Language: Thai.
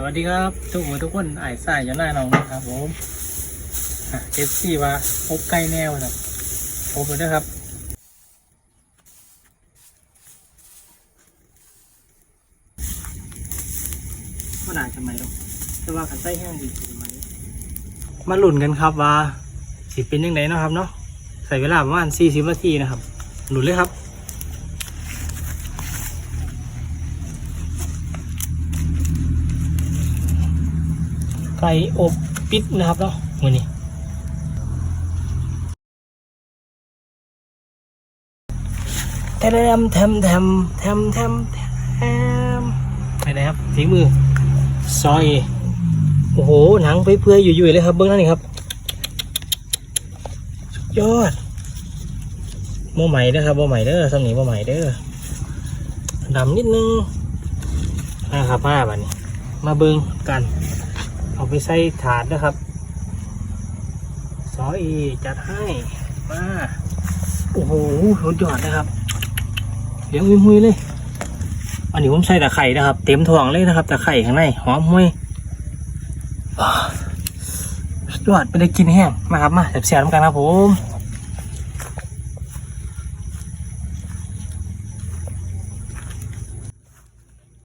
วัสดีครับ ทุกคนทุกคนไอ้สายจะน่าน้องนะครับผมเอฟซีว่าพบไก่แนวครับพบเลยนะครับว่าน่าจะไม่หรอกแต่ว่าขันไส้แห้งดีสุดไหมมาหลุ่นกันครับว่าสิเป็นยังไงเนาะครับเนาะใส่เวลาประมาณ40นาทีนะครับหลุนเลยครับ ไก่อบปิดนะครับเนาะมือนี้แทมแทมแทมแทมแทมแทมไปไหนครับฝีมือซอยโอ้โห หนังไปเพื่อยๆอยู่ๆเลยครับ เบื้องหน้านี่ครับ สุดยอดโมใหม่เด้อครับโมใหม่เด้อสำนีโมใหม่เด้อดำนิดนึงนะครับมาบัดนี้ มาเบิ่งกัน เอาไปใส่ถาดนะครับซออีจัดให้มาโอ้โหสุดยอดนะครับเลี้ยงหุยเลย อันนี้ผมใส่ตะไคร่นะครับ เต็มถ่วงเลยนะครับตะไคร่ข้างในหอมหุยอ่าสุดยอดไปได้กินแห้งมาครับมาแซ่บๆน้ำกันครับผม